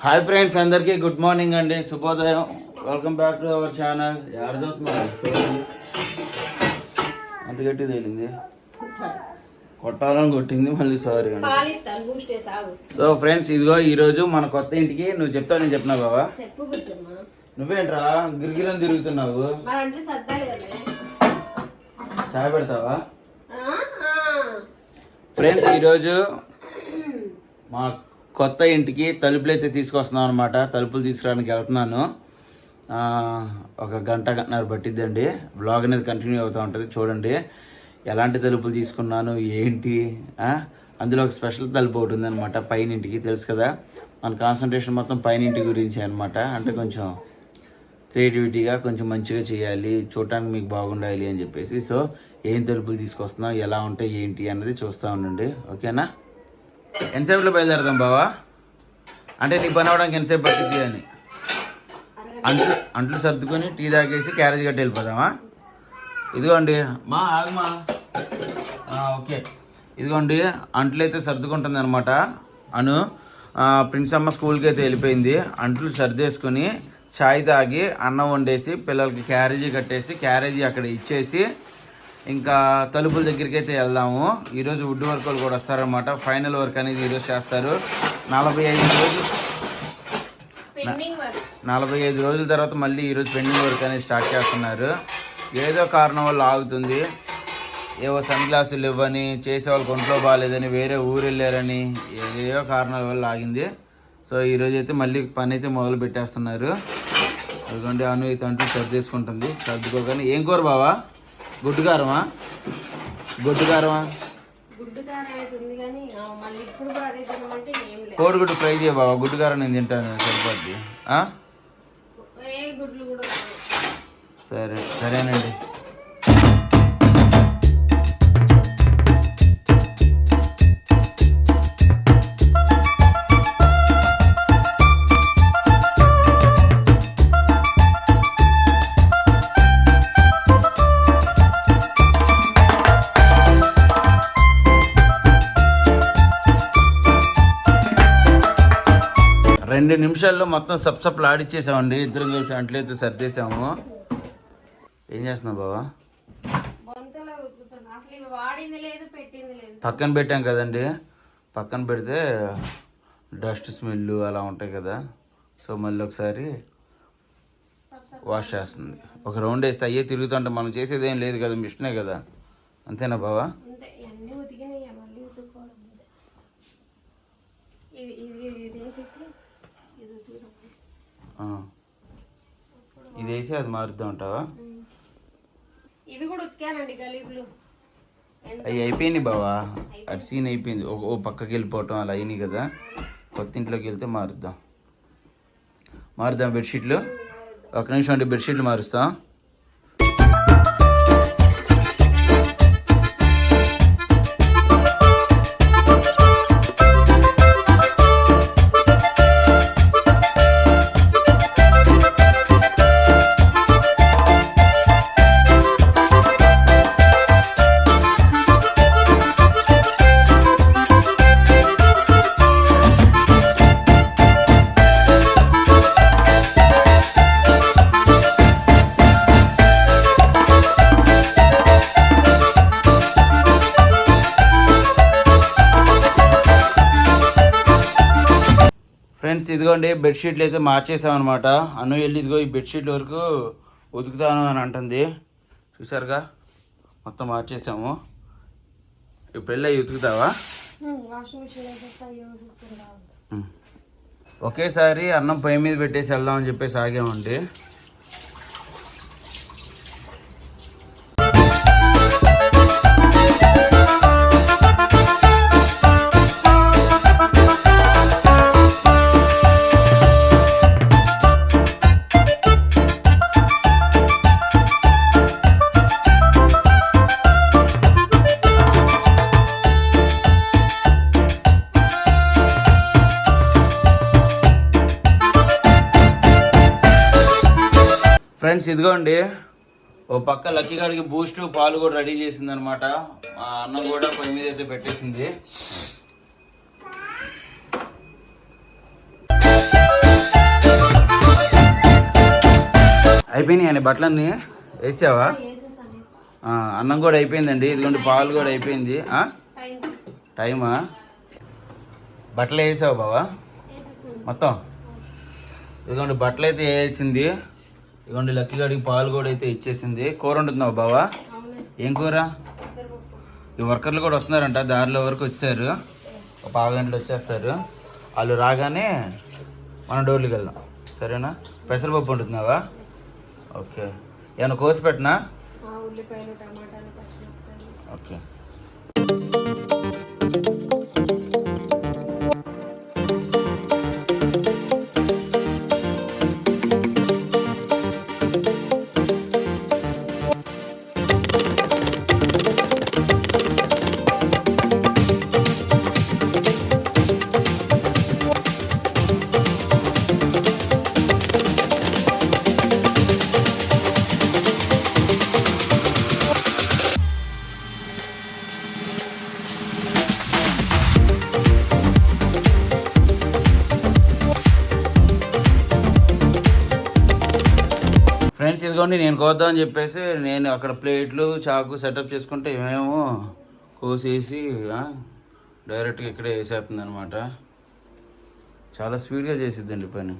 Hi friends అందరికీ good morning అండి. శుభోదయం. Welcome back to our channel ఎవరు అంత గట్టి తేలింది? కొట్టాలని కొట్టింది మళ్ళీ సారీ అండి. సో ఫ్రెండ్స్ ఇదిగో ఈ రోజు మన కొత్త ఇంటికి నువ్వు చెప్తావు నేను చెప్పినా బాబా నువ్వేంట్రా గిరిగిరం తిరుగుతున్నావు? చాయ్ పెడతావా. ఫ్రెండ్స్ ఈరోజు మా కొత్త ఇంటికి తలుపులు అయితే తీసుకొస్తున్నాం అనమాట తలుపులు తీసుకురావడానికి వెళ్తున్నాను. ఒక గంట గంటన్నర పట్టిద్దండి. బ్లాగ్ అనేది కంటిన్యూ అవుతూ ఉంటుంది. చూడండి. ఎలాంటి తలుపులు తీసుకున్నాను? ఏంటి? అందులో ఒక స్పెషల్ తలుపు ఒకటి ఉందనమాట పైన ఇంటికి తెలుసు కదా? మన కాన్సన్ట్రేషన్ మొత్తం పైన ఇంటి గురించి అనమాట అంటే కొంచెం క్రియేటివిటీగా కొంచెం మంచిగా చేయాలి. చూడటానికి మీకు బాగుండాలి అని చెప్పేసి. సో ఏం తలుపులు తీసుకొస్తున్నాం ఎలా ఉంటాయి? ఏంటి? అన్నది చూస్తూ ఉండండి. ఓకేనా ఎంతసేపులో బయలుదేరదాం బావా? అంటే నీకు పని అవడానికి ఎంతసేపు పట్టింది అని. అంట్లు అంట్లు సర్దుకొని టీ తాగేసి క్యారేజ్ కట్టి వెళ్ళిపోదామా? ఇదిగోండి. మా ఆగమా ఓకే. ఇదిగోండి అంట్లు అయితే సర్దుకుంటుంది అనమాట అను ప్రిన్స్ అమ్మ స్కూల్కి అయితే వెళ్ళిపోయింది. అంట్లు సర్దేసుకుని ఛాయ్ తాగి అన్నం వండేసి పిల్లలకి క్యారేజీ కట్టేసి క్యారేజీ అక్కడ ఇచ్చేసి ఇంకా తలుపుల దగ్గరికి అయితే వెళ్దాము ఈరోజు వుడ్ వర్క్ వాళ్ళు కూడా వస్తారనమాట ఫైనల్ వర్క్ అనేది ఈరోజు చేస్తారు. నలభై ఐదు రోజులు నలభై ఐదు రోజుల తర్వాత మళ్ళీ ఈరోజు పెండింగ్ వర్క్ అనేది స్టార్ట్ చేస్తున్నారు. ఏదో కారణం వల్ల ఆగుతుంది. ఏవో సన్ గ్లాసులు ఇవ్వని చేసే వాళ్ళకి ఒంట్లో బాగాలేదని వేరే ఊరు వెళ్ళారని ఏదో కారణాల వల్ల ఆగింది. సో ఈరోజు అయితే మళ్ళీ పని అయితే మొదలు పెట్టేస్తున్నారు. ఎందుకంటే అను అయితే అంటూ సర్దేసుకుంటుంది. సర్దుకోగానే ఏం కూర బావా? గుడ్డు కారమా గుడ్డు కారమా గుడ్డు కారం అయితే ఉంది కానీ ఆ, మళ్ళీ ఇప్పుడు కూడా అదే తినమంటే ఏం లేదు కోడిగుడ్డు ఫ్రై చేయ బావా గుడ్డు కారం నేను తింటాను సరిపోద్ది. సరే సరేనండి. రెండు నిమిషాల్లో మొత్తం సప్ సప్లు ఆడిచ్చేసామండి ఇద్దరం కలిసి అంట్లయితే సర్దేశాము. ఏం చేస్తున్నావు బావా? పక్కన పెట్టాం కదండి. పక్కన పెడితే డస్ట్ స్మెల్ అలా ఉంటాయి కదా. సో మళ్ళీ ఒకసారి వాష్ చేస్తుంది. ఒక రౌండ్ వేస్తే అయ్యే తిరుగుతుంటే మనం చేసేది ఏం లేదు కదా మిషనే కదా. అంతేనా బావా అంతే ఇవన్నీ ఉతికినాయి మళ్ళీ ఉతుక్కోవడం అంతే. ఇది ఇది ఇది వేసేసి ఇది ఉతుకుదాం ఆ. ఇది వేసి అది మారుద్దాం ఉంటావా ఇవి కూడా ఉతికానండి గలీబులు. అవి అయిపోయినాయి బావా. అటు సీన్ అయిపోయింది. ఓ ఓ పక్కకి వెళ్ళిపోవటం అలా అయినాయి కదా. కొత్త ఇంట్లోకి వెళ్తే మారుద్దాం. మారుద్దాం బెడ్షీట్లు. ఒక నిమిషం అంటే బెడ్షీట్లు మారుస్తాం. ఇదిగోండి బెడ్షీట్లు అయితే మార్చేసాం అనమాట అను వెళ్ళి ఇదిగో ఈ బెడ్షీట్ల వరకు ఉతుకుతాను అని అంటుంది. చూసారుగా? మొత్తం మార్చేసాము. ఇప్పుడు వెళ్ళి అవి ఉతుకుతావా. ఒకేసారి అన్నం పొయ్యి మీద పెట్టేసి వెళ్దామని చెప్పేసి ఆగామండి. ఫ్రెండ్స్ ఇదిగోండి. ఓ పక్క లక్కీ గారికి బూస్ట్ పాలు కూడా రెడీ చేసింది అనమాట మా అన్న కూడా పొయ్యి మీద అయితే పెట్టేసింది. అయిపోయినాయి అండి బట్టలన్నీ? వేసావా? అన్నం కూడా అయిపోయిందండి. ఇదిగోండి పాలు కూడా అయిపోయింది. టైమా. బట్టలు వేసావు బావా? మొత్తం? ఇదిగోండి బట్టలు అయితే వేసింది. ఇదిగోండి లక్కీ గడికి పాలు కూడా అయితే ఇచ్చేసింది. కూర వండుతున్నావు బావా? ఏం కూర? ఈ వర్కర్లు కూడా వస్తున్నారంట దారిలో వరకు వచ్చారు. ఒక పావు గంటలు వచ్చేస్తారు. వాళ్ళు రాగానే మనం డోర్లకు వెళ్దాం. సరేనా? పెసరపప్పు వండుతున్నావా? ఓకే. ఏమైనా కోసి పెట్టినా? ఓకే. ఫ్రెండ్స్ నేను కోద్దామని చెప్పేసి నేను అక్కడ ప్లేట్లు చాకు సెటప్ చేసుకుంటే ఏమేమో కోసేసి డైరెక్ట్గా ఇక్కడే వేసేస్తుంది అనమాట చాలా స్పీడ్గా చేసిద్దండి పని.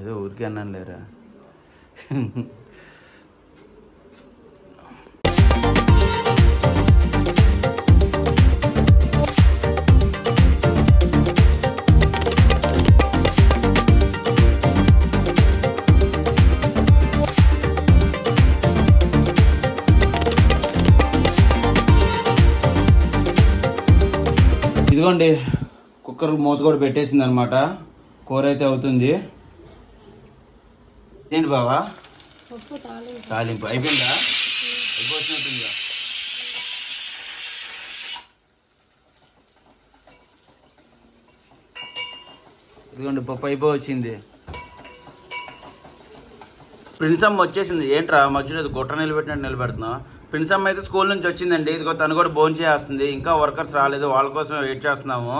ఏదో ఊరికే అన్నాను లేరా ఇదిగోండి కుక్కర్ మూత కూడా పెట్టేసింది అనమాట కూర అయితే అవుతుంది. ఏంటి బావా? తాలింపు. అయిపోయిందా? అయిపోతున్నట్టుందిగా. ఇదిగోండి పప్పు అయిపోవచ్చింది. ప్రిన్సమ్మ వచ్చేసింది. ఏంట్రా మధ్యలో గుట్ట నిలబెట్టినట్టు నిలబెడుతున్నావు? ప్రిన్సమ్మ అయితే స్కూల్ నుంచి వచ్చిందండి. ఇదిగో తను కూడా భోజనం చేస్తుంది. ఇంకా వర్కర్స్ రాలేదు. వాళ్ళ కోసం వెయిట్ చేస్తున్నాము.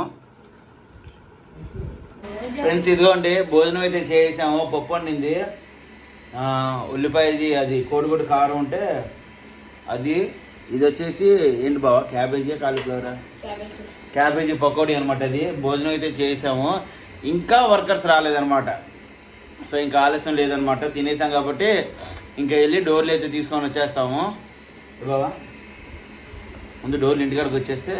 ఫ్రెండ్స్ ఇదిగోండి. భోజనం అయితే చేసాము. పప్పు వండింది. ఉల్లిపాయది అది కోడిగుడ్డు కారం ఉంటే అది ఇది వచ్చేసి ఏంటి బావా? క్యాబేజీ కాలీఫ్లవరా? క్యాబేజీ పకోడీ అనమాట అది. భోజనం అయితే చేసాము. ఇంకా వర్కర్స్ రాలేదనమాట సో ఇంకా ఆలస్యం లేదనమాట తినేసాం కాబట్టి ఇంకా వెళ్ళి డోర్లు అయితే తీసుకొని వచ్చేస్తాము. బాబా బావా ముందు డోర్లు ఇంటికాడికి వచ్చేస్తే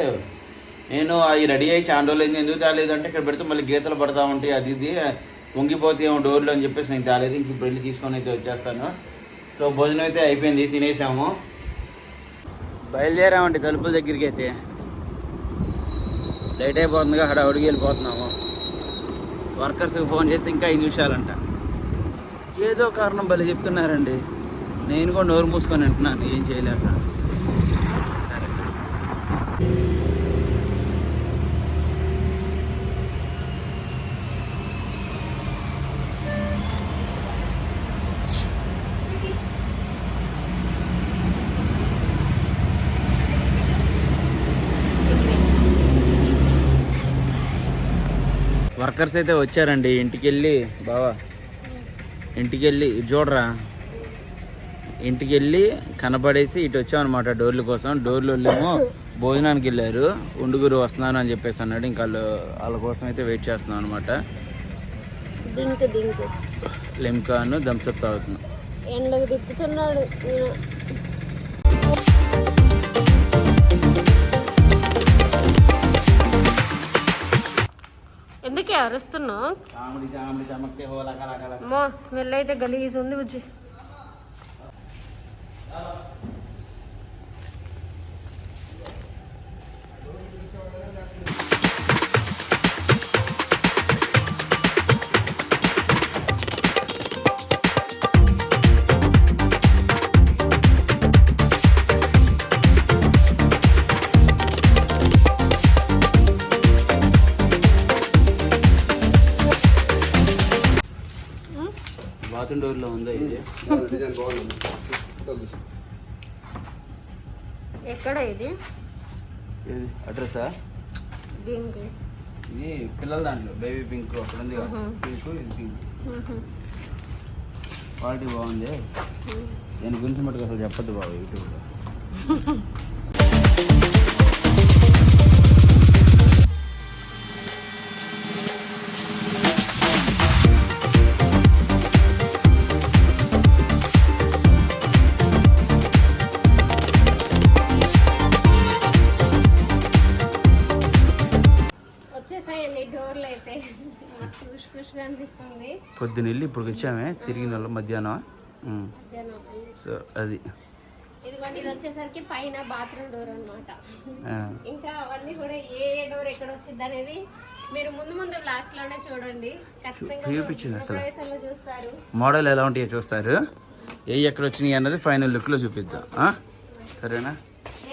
నేను అవి రెడీ అయ్యి చాలా రోజులు అయింది ఎందుకు తేలేదంటే ఇక్కడ పెడితే మళ్ళీ గీతలు పడతా ఉంటాయి అది ఇది వంగిపోతే ఏమో డోర్లు అని చెప్పేసి నేను తేలేదు ఇంక ఇప్పుడు వెళ్ళి తీసుకొని అయితే వచ్చేస్తాను. సో భోజనం అయితే అయిపోయింది తినేసాము. బయలుదేరామండి తలుపుల దగ్గరికి అయితే. లేట్ అయిపోతుందిగా అక్కడ అడిగి వెళ్ళిపోతున్నాము. వర్కర్స్కి ఫోన్ చేస్తే ఇంకా ఐదు నిమిషాలంట. ఏదో కారణం భలే చెప్తున్నారండి. నేను కూడా నోరు మూసుకొని వింటున్నాను ఏం చేయలేక. సరే. వర్కర్స్ అయితే వచ్చారండి ఇంటికి వెళ్ళి బావా. ఇంటికి వెళ్ళి చూడరా. ఇంటికి వెళ్ళి కనపడేసి ఇటు వచ్చామన్నమాట డోర్ల కోసం. డోర్లు వెళ్ళేమో భోజనానికి వెళ్ళారు. ఉండుగురు వస్తున్నాను అని చెప్పేసి అన్నాడు. ఇంకా వాళ్ళు వాళ్ళ కోసం అయితే వెయిట్ చేస్తున్నాం అనమాట లెమ్కాను థమ్స్అప్ తాగుతున్నాం. ఎండకు తిప్పుతున్నాడు. ఈయన. ఎందుకే అరుస్తున్నావు? స్మెల్ అయితే గలీజ్ ఉంది బుజ్జి. బాత్రూమ్ డోర్లో ఉందా ఇది? ఎక్కడ ఇది? ఏది? అడ్రస్సా దీనికి. ఇది పిల్లల దాంట్లో బేబీ పింక్ అక్కడ ఉంది పింక్ ఇది పింక్. క్వాలిటీ బాగుంది. దీని గురించి మటుకు అసలు చెప్పొద్దు బాబు యూట్యూబ్లో. పొద్దున వెళ్ళి ఇప్పుడు వచ్చామే తిరిగి నెల మధ్యాహ్నం సో అది. ఇదిగోండి ఇది వచ్చేసరికి పైన బాత్రూమ్ డోర్ అన్నమాట. ఆ. ఇంకా అవన్నీ కూడా ఏ ఏ డోర్ ఎక్కడ వచ్చింది అనేది మీరు ముందు ముందు బ్లాగ్స్లోనే చూడండి. చూపించింది అసలు. మోడల్ ఎలా ఉంటాయో చూస్తారు. ఏ ఎక్కడ వచ్చినాయి అన్నది ఫైనల్ లుక్లో చూపిద్దాం. ఆ? సరేనా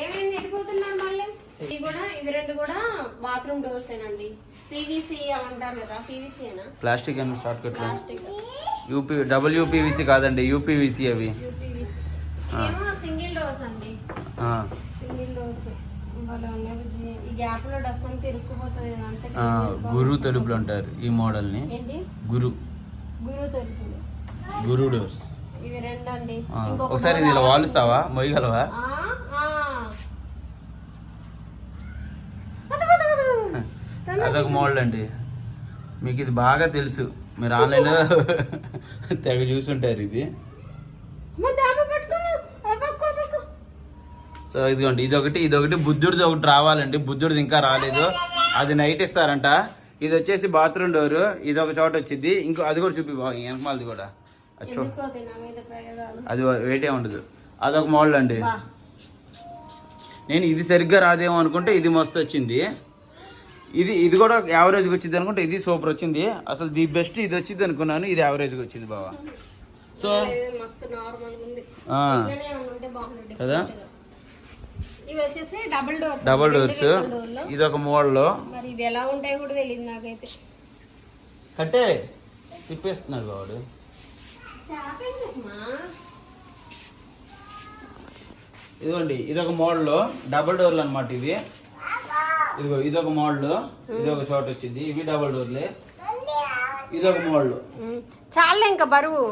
ఏమైంది ఎడిపోతున్నారు మళ్ళీ ఇవి కూడా ఇవి రెండు కూడా బాత్రూమ్ డోర్స్ ఏనండి? పీవీసీ అంటారు కదా పీవీసీ ఏనా? ప్లాస్టిక్ ఏమో షార్ట్ కట్లు plastic. U P double U P V C కాదండి యూపీవీసీ. అవి సింగిల్ డోర్స్ అండి. ఆ. Single doors. ఈ గ్యాప్లో డస్ట్ అంతా ఇరుక్కుపోతుంది. గురు తలుపులు అంటారు ఈ మోడల్ని. ఏంటి? గురు. తలుపులు. గురు డోర్స్. ఇవి ఒకసారి ఇది ఇలా వాలుస్తావా? మొయ్యగలవా అదొక మోడల్ అండి. మీకు ఇది బాగా తెలుసు. మీరు ఆన్లైన్లో తెగ చూసుంటారు ఇది. సో ఇదిగోండి ఇదొకటి ఇదొకటి బుద్ధుడిది ఒకటి రావాలండి. బుద్ధుడిది ఇంకా రాలేదు. అది నైట్ ఇస్తారంట. ఇది వచ్చేసి బాత్రూమ్ డోర్. ఇది ఒక చోట వచ్చింది. ఇంకో అది కూడా చూపి వెనకమాలది కూడా. అది చూ ఎందుకో తిన మీద ప్రయోగాలు. అది వేటే ఉండదు. అదొక మోడల్ అండి. నేను ఇది సరిగ్గా రాదేమో అనుకుంటే ఇది మస్తు వచ్చింది. ఇది ఇది కూడా యావరేజ్కి వచ్చింది అనుకుంటే ఇది సూపర్ వచ్చింది. అసలు ది బెస్ట్ ఇది వచ్చింది అనుకున్నాను ఇది యావరేజ్కి వచ్చింది బాబా సో కదా? డబుల్ డోర్స్ డబల్ డోర్స్ ఇది ఒక మోడల్ కట్టే తిప్పేస్తున్నాడు బావాడు. ఇదిగోండి ఇది ఒక మోడల్లో డబల్ డోర్లు అనమాట ఇవి. ఇదిగో ఇది ఒక మోడల్. ఇది ఒక చోట వచ్చింది. ఇవి డబల్ డోర్లే. ఇది ఒక మోడల్. చాలే ఇంకా బరువు.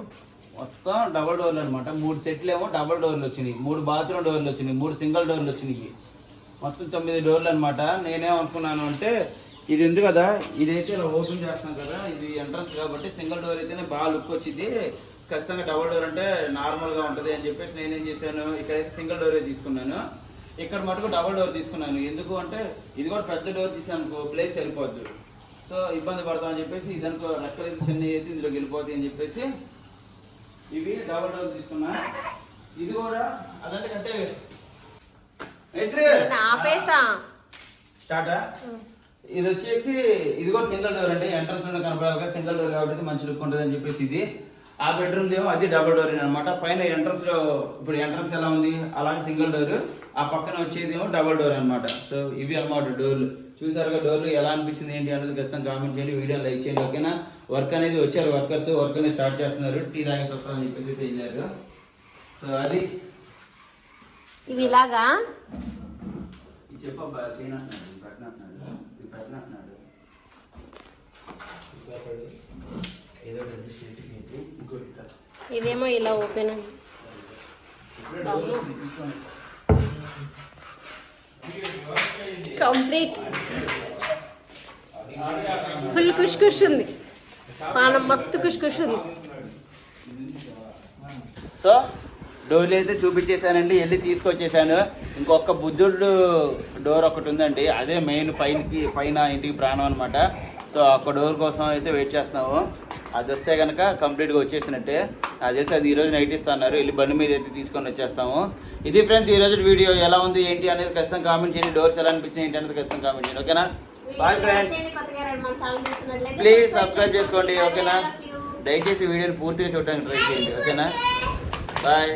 మొత్తం డబల్ డోర్లు అనమాట మూడు సెట్లు ఏమో డబల్ డోర్లు వచ్చినాయి. మూడు బాత్రూమ్ డోర్లు వచ్చినాయి. మూడు సింగిల్ డోర్లు వచ్చినాయి. మొత్తం తొమ్మిది డోర్లు అనమాట నేనేమనుకున్నాను అంటే ఇది ఉంది కదా ఇదైతే ఇలా ఓపెన్ చేస్తున్నాం కదా ఇది ఎంట్రన్స్ కాబట్టి సింగిల్ డోర్ అయితేనే బాగా లుక్ వచ్చింది. ఖచ్చితంగా డబల్ డోర్ అంటే నార్మల్గా ఉంటది అని చెప్పేసి నేనేం చేశాను ఇక్కడైతే సింగిల్ డోరే తీసుకున్నాను. ఇక్కడ మటుకు డబల్ డోర్ తీసుకున్నాను. ఎందుకు అంటే ఇది కూడా పెద్ద డోర్ తీసాను ప్లేస్ వెళ్ళిపోద్దు సో ఇబ్బంది పడతాం అని చెప్పేసి ఇది అనుకో రెక్కలు చిన్న అయితే ఇందులోకి వెళ్ళిపోతాయి అని చెప్పేసి ఇవి డబల్ డోర్ తీసుకున్నా. ఇది కూడా అదంటే కంటే స్టార్టా? ఇది వచ్చేసి ఇది కూడా సింగిల్ డోర్ అంటే ఎంట్రన్స్ నుండి కనపడాలి సింగిల్ డోర్ కాబట్టి మంచి లుక్ ఉంటుంది అని చెప్పేసి ఇది. ఆ బెడ్రూమ్ ఏమో అది డబుల్ డోర్ అనమాట పైన ఎంట్రన్స్లో ఇప్పుడు ఎంట్రన్స్ ఎలా ఉంది? అలాగే సింగిల్ డోర్ ఆ పక్కన వచ్చేది ఏమో డబుల్ డోర్ అనమాట సో ఇవి అన్నమాట డోర్లు చూసారుగా డోర్లు ఎలా అనిపించింది ఏంటి అనేది ఖచ్చితంగా కామెంట్ చేయండి. వీడియో లైక్ చేయండి ఓకేనా? వర్క్ అనేది వచ్చారు వర్కర్స్ వర్క్ అనేది స్టార్ట్ చేస్తున్నారు. టీ తాగేసి వస్తారని చెప్పేసి వెళ్ళారు సో అది. ఇవి ఇలాగా? చెప్పబ్బా చేయనంటున్నాడు ఏదో ఒకటి adjust చేసి పెట్టి ఇంకోటి ఇట్లా. ఇదేమో ఇలా ఓపెన్ కంప్లీట్. ఫుల్ కుష్ కుష్ ఉంది. పానం మస్తు కుష్ కుష్ ఉంది. సో డోర్లు అయితే చూపించేశానండి వెళ్ళి తీసుకొచ్చేసాను ఇంకొక బుద్ధుడు డోర్ ఒకటి ఉందండి అదే మెయిన్ పైనకి పైన ఇంటికి ప్రాణం అనమాట సో ఒక డోర్ కోసం అయితే వెయిట్ చేస్తున్నాము. అది వస్తే కనుక కంప్లీట్గా వచ్చేసినట్టే. అది తెలిసి అది ఈరోజు నైట్ ఇస్తున్నారు వెళ్ళి బండి మీద అయితే తీసుకొని వచ్చేస్తాము. ఇది ఫ్రెండ్స్ ఈ రోజు వీడియో ఎలా ఉంది ఏంటి అనేది ఖచ్చితంగా కామెంట్ చేయండి. డోర్స్ ఎలా అనిపించింది ఏంటి అనేది ఖచ్చితంగా కామెంట్ చేయండి. ఓకేనా? Bye friends. ప్లీజ్ సబ్స్క్రైబ్ చేసుకోండి. ఓకేనా. దయచేసి వీడియోని పూర్తిగా చూడడానికి ట్రై చేయండి. ఓకేనా? బాయ్.